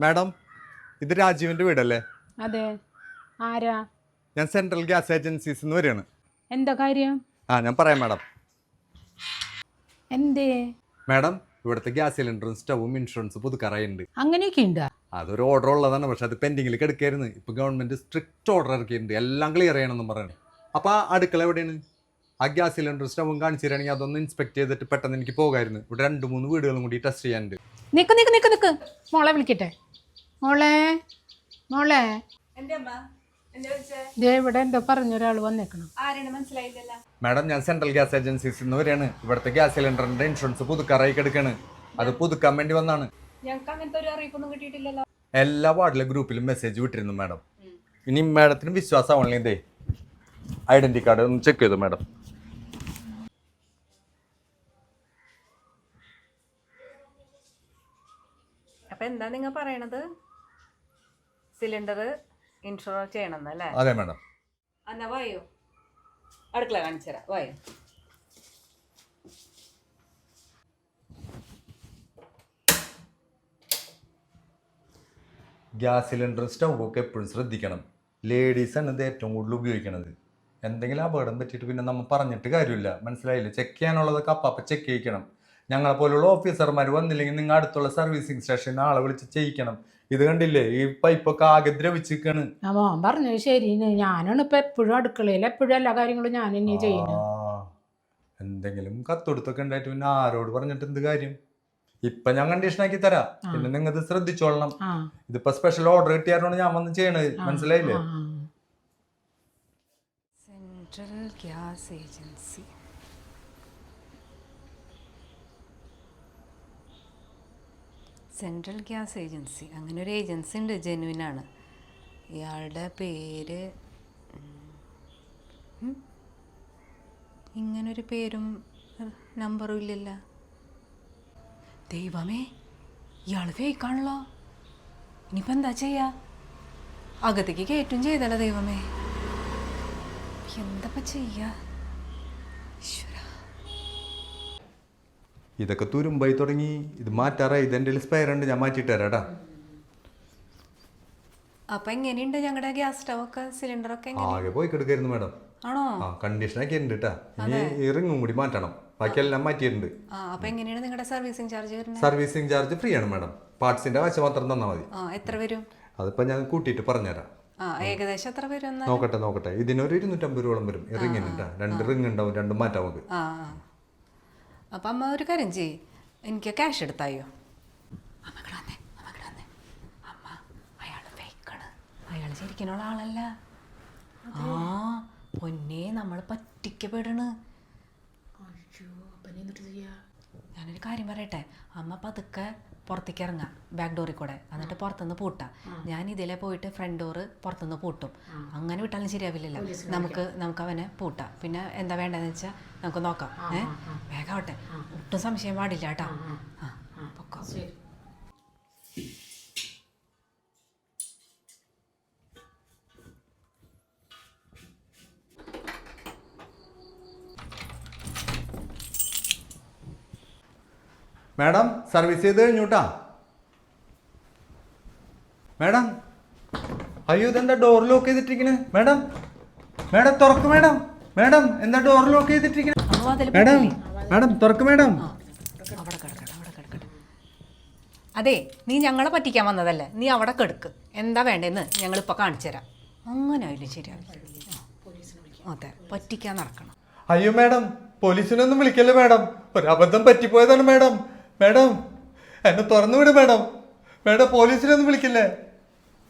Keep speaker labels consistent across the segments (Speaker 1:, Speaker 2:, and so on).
Speaker 1: Madam ഇത് രാജീവിന്റെ വീടല്ലേ?
Speaker 2: അതെ. ആരാ?
Speaker 1: ഞാൻ സെൻട്രൽ ഗ്യാസ് ഏജൻസീസ് എന്ന് വരികയാണ്.
Speaker 2: എന്താ കാര്യം?
Speaker 1: ആ ഞാൻ പറയാം മാഡം.
Speaker 2: എന്തേ?
Speaker 1: മാഡം ഇവിടുത്തെ ഗ്യാസ് സിലിണ്ടറും സ്റ്റവും ഇൻഷുറൻസ് പുതുക്കറയുണ്ട്.
Speaker 2: അങ്ങനെയൊക്കെ ഉണ്ടോ
Speaker 1: അതൊരു ഓർഡർ ഉള്ളതാണ് പക്ഷെ അത് പെൻഡിങ്ങിൽ കിടക്കായിരുന്നു. ഇപ്പൊ ഗവൺമെന്റ് സ്ട്രിക്റ്റ് ഓർഡർ ഇറക്കിയിട്ടുണ്ട്. എല്ലാം ക്ലിയർ ചെയ്യണമെന്നും പറയണം. അപ്പൊ ആ അടുക്കള എവിടെയാണ്? ആ ഗ്യാസ് സിലിണ്ടർ സ്റ്റവും കാണിച്ചു തരികയാണെങ്കിൽ അതൊന്ന് ഇൻസ്പെക്ട് ചെയ്തിട്ട് പെട്ടെന്ന് എനിക്ക് പോകായിരുന്നു. ഇവിടെ രണ്ട് മൂന്ന് വീടുകളും കൂടി ടെസ്റ്റ് ചെയ്യാനുണ്ട്.
Speaker 2: നിക്ക് നിക്ക് നിക്ക് നിക്ക്. മോളെ വിളിക്കട്ടെ. മോളെ മോളെ. ദേ ഇവിടെ എന്തോ പറഞ്ഞൊരാൾ വന്നേക്കണം.
Speaker 1: മാഡം ഞാൻ സെൻട്രൽ ഗ്യാസ് ഏജൻസീസ് നിന്ന് വരികയാണ്. ഇവിടുത്തെ ഗ്യാസ് സിലിണ്ടറിന്റെ ഇൻഷുറൻസ് പുതുക്കാറായി കിടക്കാണ് അത് പുതുക്കാൻ വേണ്ടി വന്നാണ്.
Speaker 2: ഞങ്ങൾക്ക് ഒരു അറിയിപ്പൊന്നും കിട്ടിയിട്ടില്ലല്ലോ.
Speaker 1: എല്ലാ വാർഡിലെ ഗ്രൂപ്പിലും മെസ്സേജ് വിട്ടിരുന്നു മാഡം. ഇനി മാഡത്തിന് വിശ്വാസം ഓൺലൈൻ ഇതേ. ഐഡന്റി കാർഡ് ഒന്ന് ചെക്ക് ചെയ്തു മാഡം.
Speaker 3: അപ്പൊ എന്താ നിങ്ങൾ പറയണത്? സിലിണ്ടർ ഇൻഷുർ ചെയ്യണം അല്ലേ?
Speaker 1: അതെ മാഡം.
Speaker 3: എന്നാ വായോ? അടുക്കള കാണിച്ചുതരാം വായോ?
Speaker 1: ഗ്യാസ് സിലിണ്ടർ സ്റ്റൗവൊക്കെ എപ്പോഴും ശ്രദ്ധിക്കണം. ലേഡീസാണ് ഇത് ഏറ്റവും കൂടുതൽ ഉപയോഗിക്കണത്. എന്തെങ്കിലും അപകടം പറ്റിയിട്ട് പിന്നെ നമ്മൾ പറഞ്ഞിട്ട് കാര്യമില്ല. മനസ്സിലായില്ലേ? ചെക്ക് ചെയ്യാനുള്ളതൊക്കെ അപ്പാപ്പ ചെക്ക് ചെയ്യിക്കണം. ഞങ്ങളെ പോലുള്ള ഓഫീസർമാർ വന്നില്ലെങ്കിൽ നിങ്ങൾ അടുത്തുള്ള സർവീസിങ് സ്റ്റേഷനിൽ ആളെ വിളിച്ച് ചെയ്യിക്കണം. ഇത് കണ്ടില്ലേ? ഇപ്പൊ ഇപ്പൊ ആകെ ദ്രവിച്ചിരിക്കാണ്.
Speaker 2: ആ മോൻ പറഞ്ഞു ശരി ഞാനാണ് ഇപ്പൊ എപ്പോഴും അടുക്കളയിൽ എപ്പോഴും എല്ലാ കാര്യങ്ങളും ഞാൻ തന്നെ
Speaker 1: ചെയ്യുന്നു. എന്തെങ്കിലും കത്തൊടുത്തൊക്കെ ഉണ്ടായിട്ട് പിന്നെ ആരോട് പറഞ്ഞിട്ട് എന്ത് കാര്യം? ഇപ്പൊ ഞാൻ കണ്ടീഷൻ ആക്കി തരാം. പിന്നെ നിങ്ങൾ ശ്രദ്ധിച്ചോളണം. ഇതിപ്പോ സ്പെഷ്യൽ ഓർഡർ കിട്ടിയാരോണ്ട് ഞാൻ വന്ന് ചെയ്യണത് മനസ്സിലായില്ലേ.
Speaker 3: Central gas agency central gas agency. അങ്ങനെ ഒരു ഏജൻസി ഉണ്ട് ജെനുവിനാണ് ഇയാളുടെ പേര് ഇങ്ങനൊരു പേരും നമ്പറും ഇല്ലല്ല. ദൈവമേ ഇയാൾ ഫേക്കാണല്ലോ ഇനിയിപ്പോൾ എന്താ ചെയ്യുക അകത്തേക്ക് കയറ്റും ചെയ്തല്ലോ ദൈവമേ. എന്തപ്പ ചെയ്യാ?
Speaker 1: ഇതൊക്കെ തുരുമ്പായി തുടങ്ങി. ഇത് മാറ്റാറായി. ഇതെന്റെ സ്പെയർ ഉണ്ട്. ഞാൻ മാറ്റിട്ട് തരാടാ
Speaker 3: അപ്പൊ എങ്ങനെയുണ്ട് ഞങ്ങളുടെ ഗ്യാസ് സ്റ്റവ് ഒക്കെ? സിലിണ്ടർ ഒക്കെ
Speaker 1: ആകെ പോയി കിടക്കായിരുന്നു മാഡം.
Speaker 3: ആണോ?
Speaker 1: ആ കണ്ടീഷൻ ഒക്കെ ഉണ്ട് കേട്ടാ ഇനി ഈ റിങ്ങും കൂടി മാറ്റണം. ബാക്കിയെല്ലാം മാറ്റിയിട്ടുണ്ട്.
Speaker 3: അപ്പൊ എങ്ങനെയാണ് നിങ്ങളുടെ servicing charge
Speaker 1: servicing charge free ആണ് മാഡം. പാർട്സിന്റെ കാശ് മാത്രം തന്നാൽ മതി.
Speaker 3: എത്ര വരും?
Speaker 1: അതിപ്പോ ഞാൻ കൂട്ടിയിട്ട് പറഞ്ഞുതരാം.
Speaker 3: ഏകദേശം എത്ര വരും
Speaker 1: നോക്കട്ടെ നോക്കട്ടെ. ഇതിനൊരു ഇരുന്നൂറ്റമ്പത് രൂപ വരും. റിംഗ് ഉണ്ട്. രണ്ട് റിങ് ഉണ്ടാവും രണ്ടും മാറ്റാം നമുക്ക്.
Speaker 3: അപ്പൊ അമ്മ ഒരു കാര്യം ചെയ്യ്. എനിക്ക് ക്യാഷ് എടുത്തായോ അമ്മ വന്നേ, അമ്മ വന്നേ. അമ്മ അയാൾ ഫേക്കാണ് അയാൾ ആളല്ല. ആ പൊന്നെ നമ്മൾ പറ്റിക്കപ്പെടണ്. ഞാനൊരു കാര്യം പറയട്ടെ. അമ്മ പതുക്കെ പുറത്തേക്ക് ഇറങ്ങാം ബാക്ക് ഡോറിൽ കൂടെ. എന്നിട്ട് പുറത്തുനിന്ന് പൂട്ടാം. ഞാൻ ഇതിലെ പോയിട്ട് ഫ്രണ്ട് ഡോറ് പുറത്തുനിന്ന് പൂട്ടും. അങ്ങനെ വിട്ടാലും ശരിയാവില്ലല്ലോ. നമുക്ക് നമുക്ക് അവനെ പൂട്ടാം. പിന്നെ എന്താ വേണ്ടതെന്ന് വെച്ചാൽ നമുക്ക് നോക്കാം. ഏഹ് വേഗം ആവട്ടെ. ഒട്ടും സംശയം പാടില്ല കേട്ടോ. ആ.
Speaker 1: മാഡം സർവീസ് ചെയ്ത് കഴിഞ്ഞൂട്ടാ. മാഡം അയ്യോ ഇതെന്താ ഡോർ ലോക്ക് ചെയ്തിട്ടിരിക്കണേ? മാഡം മാഡം തുറക്ക് മാഡം. മാഡം എന്താ ഡോർ ലോക്ക് ചെയ്തിട്ടിരിക്കണേ? മാഡം മാഡം തുറക്ക് മാഡം.
Speaker 3: അതെ നീ ഞങ്ങളെ പറ്റിക്കാൻ വന്നതല്ലേ? നീ അവിടെ കെടുക്ക്. എന്താ വേണ്ടതെന്ന് ഞങ്ങളിപ്പോൾ കാണിച്ചു തരാം. അങ്ങനെ ആയില്ലേ ശരിയാവില്ല. അതെ പറ്റിക്കാൻ നടക്കണം.
Speaker 1: അയ്യോ മാഡം പോലീസിനൊന്നും വിളിക്കല്ലേ മാഡം? ഒരു അബദ്ധം പറ്റിപ്പോയതാണ് മാഡം. മാഡം എന്നെ തുറന്നു വിട് മാഡം. മാഡം പോലീസിനൊന്നും വിളിക്കില്ലേ?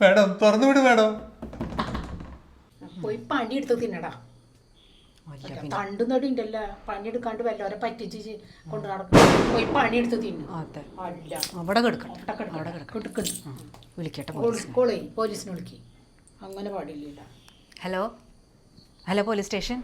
Speaker 1: മാഡം തുറന്നു വിട് മാഡം.
Speaker 2: പോയി പണിയെടുത്ത് തിന്നടാ.
Speaker 3: വലിയ
Speaker 2: തണ്ടും നടിണ്ടല്ല പണിയെടുക്കാണ്ട് വല്ലവരെ പറ്റിച്ച് കൊണ്ട് നടക്കും പോയി പണിയെടുത്ത് തിന്നു.
Speaker 3: അതെ.
Speaker 2: അല്ല.
Speaker 3: അവിടെ
Speaker 2: കിടക്കണം
Speaker 3: വിളിക്കട്ടെ
Speaker 2: പോലീസിനെ. വിളിക്ക്. അങ്ങനെ പാടില്ല
Speaker 3: ഹലോ? Hello police station?